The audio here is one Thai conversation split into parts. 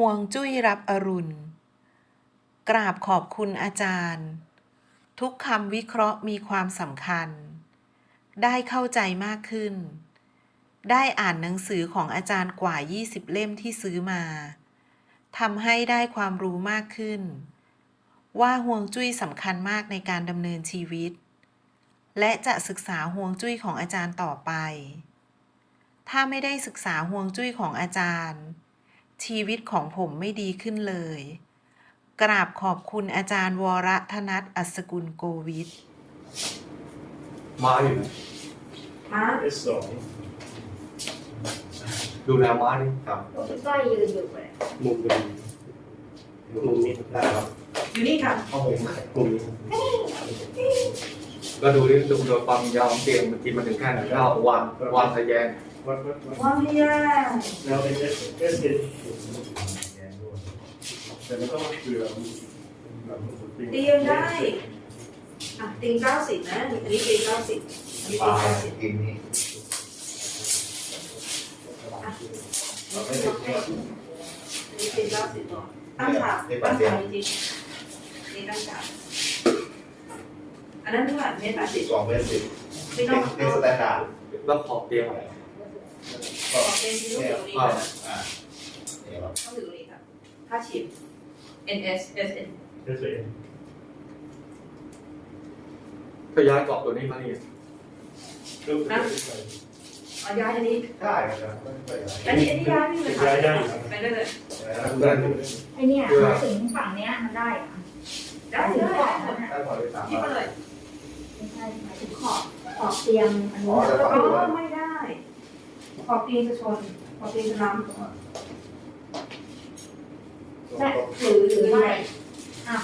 ห่วงจุ้ยรับอรุณ กราบขอบคุณอาจารย์ ทุกคำวิเคราะห์มีความสำคัญ ได้เข้าใจมากขึ้น ได้อ่านหนังสือของอาจารย์กว่า 20 เล่มที่ซื้อมาทำให้ได้ความรู้มากขึ้น ว่าห่วงจุ้ยสำคัญมากในการดำเนินชีวิต และจะศึกษาห่วงจุ้ยของอาจารย์ต่อไป ถ้าไม่ได้ศึกษาห่วงจุ้ยของอาจารย์ ชีวิตของผมไม่ดีขึ้นเลย กราบขอบคุณอาจารย์วรธนัทอัศกุลโกวิทม้าอยู่นะม้าเอสสองดูแลม้านี่ครับหลวงพี่ก้อยยืนอยู่เลยมุมพอดีมุมนี้ได้ครับอยู่นี่ค่ะข้อมูลมุมนี้ก็ดูดิดูโดยความยาวของเตียงมันกินมาถึงแค่ไหนก็วางวางทะแยง วัดวัดวัดว่างให้ยากแล้วเอสเอสเอสแต่มันต้องเกลือหลังสุดจริงเตียงได้อะเตียงเก้าสิบนะอันนี้เตียงเก้าสิบอันนี้ปลาเตียงเก้าสิบกินนี่อะอันนี้เตียงเก้าสิบก่อนตั้งฉากตั้งฉากจริงๆนี่ตั้งฉากอันนั้นเท่าไหร่เมตรแปดสิบสองเมตรสิบไม่ต้องนี่สแตนดาร์ดแล้วขอบเตียงอะไร ขอเป็นที่ลูกตรงนี้อ่าค่ะอ่าเนี่ยครับต้องอยู่ตรงนี้ค่ะค่าฉีด N S S N เอสเอถ้าย้ายกรอบตัวนี้มานี่ลูกเอาย้ายอันนี้ได้ครับไม่เป็นไรอันนี้อันนี้ย้ายไม่มีปัญหาย้ายได้อยู่ครับไปได้เลยได้ไอเนี่ยมาถึงฝั่งเนี้ยมันได้เหรอได้ได้ได้ได้พอได้สามคิดมาเลยไม่ใช่หมายถึงขอบขอบเตียงอันนี้อ๋อแต่อ๋ฝั่งอไม่ได้ ขอบตีนจะชนขอบตีนจะล้ใช่หรือหรือไม่อะ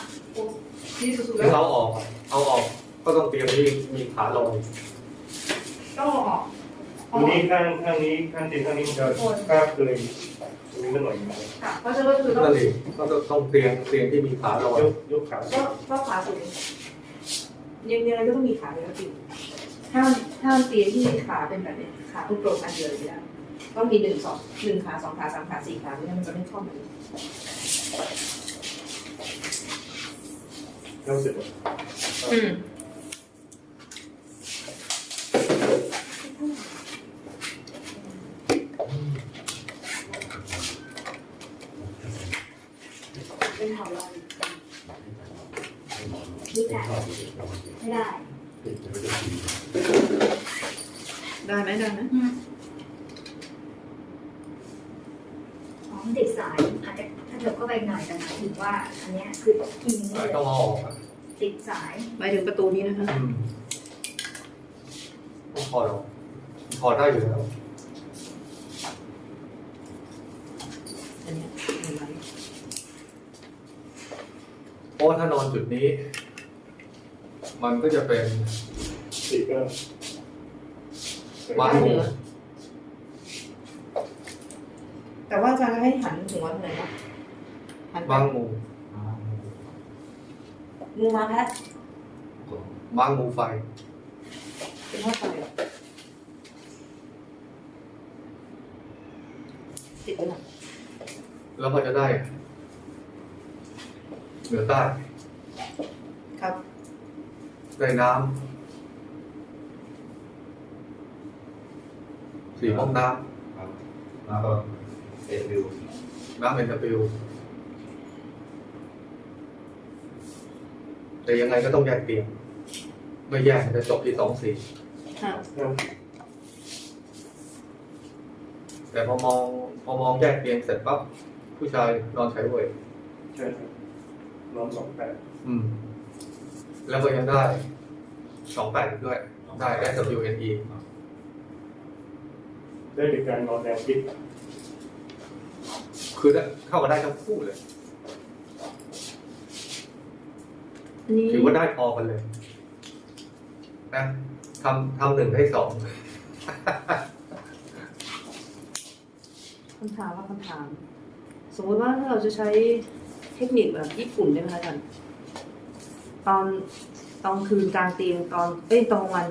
ำที่สุดๆถ้าแล้วเราออก เอาออกก็ต้องเตรียมที่มีขาลอยต้องเอาออกตรงนี้ข้างข้างนี้ข้างตีนข้างนี้มันจะคาบเลยตรงนี้มันหน่อยนึงค่ะเพราะฉะนั้นก็คือต้องนั่นเองก็ต้องเตรียมเตรียมที่มีขาลอยยกยกขาก็ก็ขาสูงยังยังไงก็ต้องมีขาเลยก็จริง ห้ามห้ามเตียงที่ขาเป็นแบบนี้ขาตรงๆอันเดียวเลยไม่ได้ต้องมีหนึ่งสองหนึ่งขาสองขาสามขาสี่ขาไม่งั้นมันจะไม่เข้ามาเก้าสิบอืมเป็นเขาลอยนี่แต่ไม่ได้ ได้ไหมได้ไหมอืมของติดสายอาจจะถ้าเกิดเข้าไปหน่อยแต่หมายถึงว่า อันเนี้ยคือกินนี่ต้องเอาออกอะติดสายหมายถึงประตูนี้นะคะอืมต้องถอดออกถอดได้อยู่แล้วอันเนี้ยเห็นไหมเพราะว่าถ้านอนจุดนี้ มันก็จะเป็นสี่ก็บ้านหมูแต่ว่าอาจารย์ให้หันหัวทางไหนวะหันไปบ้างหมูงูมาแพทบ้างหมูไฟ เป็นเท่าไหร่หรอติดไปหน่อยแล้วมันจะได้เหนือใต้ครับ ได้น้ำสีห้องน้แล้วก็เอ็ดวิวำน้ำเอ็นตปิวแต่ยังไงก็ต้องแยกเตียงไม่แยกมันจะจบที่สองสี่ ค่ะ แต่พอมองพอมองแยกเตียงเสร็จปั๊บผู้ชายนอนใช้เวยใช่ครับน้องสองแปดอืม แล้วก็ยังได้สองแปดด้วย ได้ SWNE ได้เป็นการนอนแนวคิดคือได้เข้ามาได้ทั้งคู่เลยอันนี้ถือว่าได้พอกันเลย นะทำทำหนึ่งให้สองคำถามว่าคำถาม สมมติว่าถ้าเราจะใช้เทคนิคแบบญี่ปุ่นได้ไหมคะอาจารย์ ตอนตอนคืนกลางเตียงตอนเอ้ยตอนวัน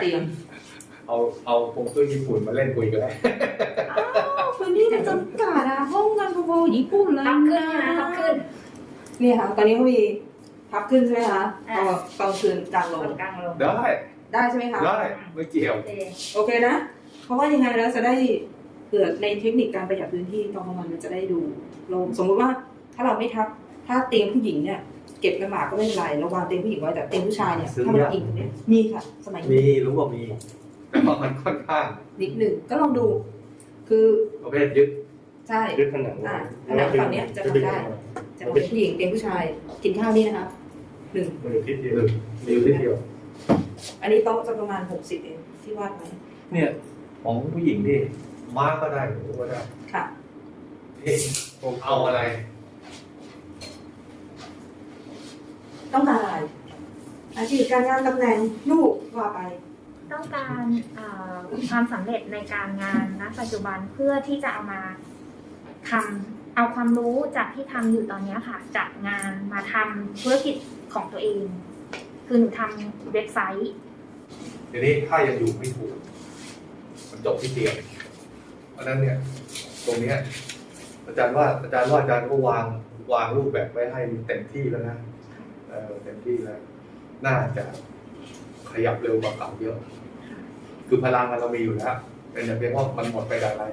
เตียงเอาเอาคงเครื่องญี่ปุ่นมาเล่นคุยกันได้อ้าวพื้นที่มันจำกัดอะห้องกันพอญี่ปุ่นเลยพับขึ้นนะพับขึ้นเนี่ยค่ะ ตอนนี้เขามีพับขึ้นใช่ไหมคะอ่าเอากลางคืนกลางลตงรงกลางลงได้ได้ใช่ไหมคะ ได้ไม่เกี่ยว โอเคโอเคนะ เพราะว่ายังไงแล้วจะได้เกิดในเทคนิคการประหยัดพื้นที่ตอนกลางวันมันจะได้ดูเราสมมติว่าถ้าเราไม่ทับ ถ้าเตียงผู้หญิงเนี่ย เก็บกระหมากก็ไม่เป็นไรเราวางเตียงผู้หญิงไว้แต่เตียงผู้ชายเนี่ยซื้อถ้ามันยากอิงตรงเนี้ยมีค่ะ สมัยมีนี้รู้ว่ามีแต่ว่ามันค่อนข้างนิดหนึ่งก็ลองดู คือประเภทยึดใช่ยึดผนังอ่าผนังฝั่งเนี้ยจะทำได้จะเป็นผู้หญิงเตียงผู้ชายกินข้าวนี่นะคะหนึ่งมือที่เดียวหนึ่งมีอยู่ที่เดียว อันนี้โต๊ะจะประมาณหกสิบเองที่วาดไว้เนี่ย ของผู้หญิงที่ม้าก็ได้หนูก็ได้ค่ะเอ๊ะผมเอาอะไร ต้องการอะไร อาชีพการงานตำแหน่งลูกว่าไป ต้องการเอ่อความสำเร็จในการงานณปัจจุบันเพื่อที่จะเอามาทำเอาความรู้จากที่ทำอยู่ตอนเนี้ยค่ะ จากงานมาทำธุรกิจของตัวเอง คือหนูทำเว็บไซต์ทีนี้ถ้ายังอยู่ไม่ถูก มันจบที่เตียงเพราะฉะนั้นเนี่ย ตรงเนี้ยอาจารย์ว่าอาจารย์ว่าอาจารย์ก็วางวางรูปแบบไว้ให้เต็มที่แล้วนะ เออเต็มที่แล้ว น่าจะขยับเร็วกว่าเก่าเยอะ คือพลังเรามีอยู่แล้วเป็นแต่เพียงว่ามันหมดไปกับอะไร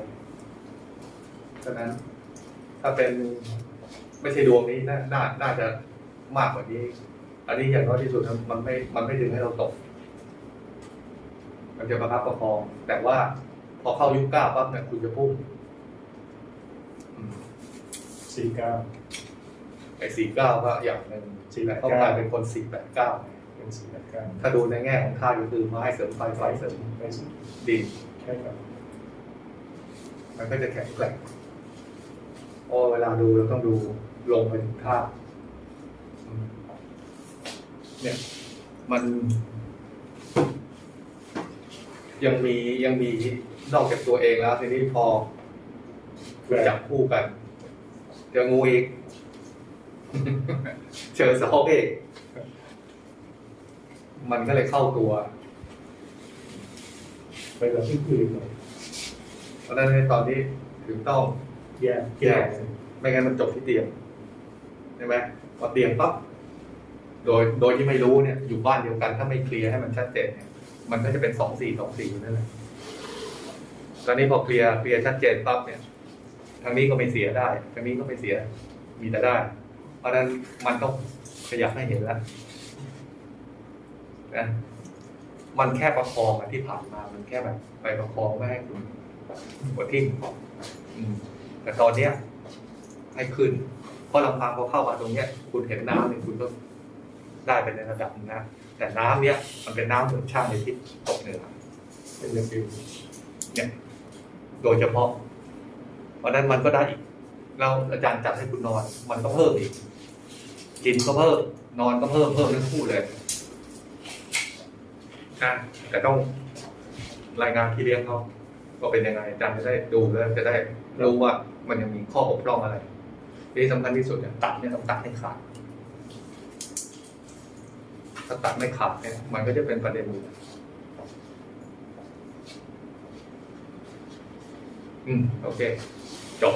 ฉะนั้น ถ้าเป็นไม่ใช่ดวงนี้น่าน่าน่าจะมากกว่านี้ อันนี้อย่างน้อยที่สุดมันไม่ มันไม่ดึงให้เราตก มันจะประคับประคอง แต่ว่าพอเข้ายุคเก้าปั๊บเนี่ยคุณจะพุ่งอืมสี่เก้าไอ้สี่เก้าก็อย่างหนึ่ง สี่แปดเขาเก้ากลายเป็นคนสี่แปดเก้าเป็นสี่แปดเก้าถ้าดูในแง่ของธาตุก็คือไม้เสริมไฟไฟเสริมไม่สิดินแค่กับมันก็จะแข็งแกร่งเพราะเวลาดูเราต้องดูลงไปถึงธาตุอืมเนี่ย มันยังมียังมีนอกจากตัวเองแล้วทีนี้พอคุณจับคู่กัน เจองูอีกเจอสองอีกมันก็เลยเข้าตัว ไปเราที่คุยหน่อยเพราะฉะนั้นในตอนนี้ถึงต้องแยกแยกไม่งั้นมันจบที่เตียงใช่ไหมพอเตียงปั๊บโดยโดยที่ไม่รู้เนี่ย อยู่บ้านเดียวกันถ้าไม่เคลียร์ให้มันชัดเจนเนี่ยมันก็จะเป็นสองสี่สองสี่อยู่นั่นแหละตอนนี้พอเคลียร์เคลียร์ชัดเจนปั๊บเนี่ย ทางนี้ก็ไม่เสียได้ ทางนี้ก็ไม่เสีย มีแต่ได้ เพราะฉะนั้นมันต้องขยับให้เห็นแล้วนะมันแค่ประคองอะที่ผ่านมา มันแค่แบบไปประคองไม่ให้คุณหัวทิ่มอืมแต่ตอนเนี้ย ให้ขึ้น เพราะลำพังพอเข้ามาตรงเนี้ย คุณเห็นน้ำเนี่ยคุณก็ได้ไปในระดับหนึงนะแต่น้ำเนี้ยมันเป็นน้ำเหมือนช่างในทิศตกเหนือเป็นเรื่องฟิวเนี่ย โดยเฉพาะ เพราะฉะนั้นมันก็ได้อีกเราอาจารย์จัดให้คุณนอน มันก็เพิ่มอีก กินก็เพิ่มนอนก็เพิ่มเพิ่มทั้งคู่เลยนะแต่ต้องรายงานที่เลี้ยงเขาว่าเป็นยังไงอาจารย์จะได้ดูแล้วจะได้รู้ว่ามันยังมีข้อบกพร่องอะไรที่สำคัญที่สุดเนี่ยตัดเนี่ยต้องตัดให้ขาดถ้าตัดไม่ขาดเนี่ยมันก็จะเป็นประเด็นอยู่อืมโอเคจบ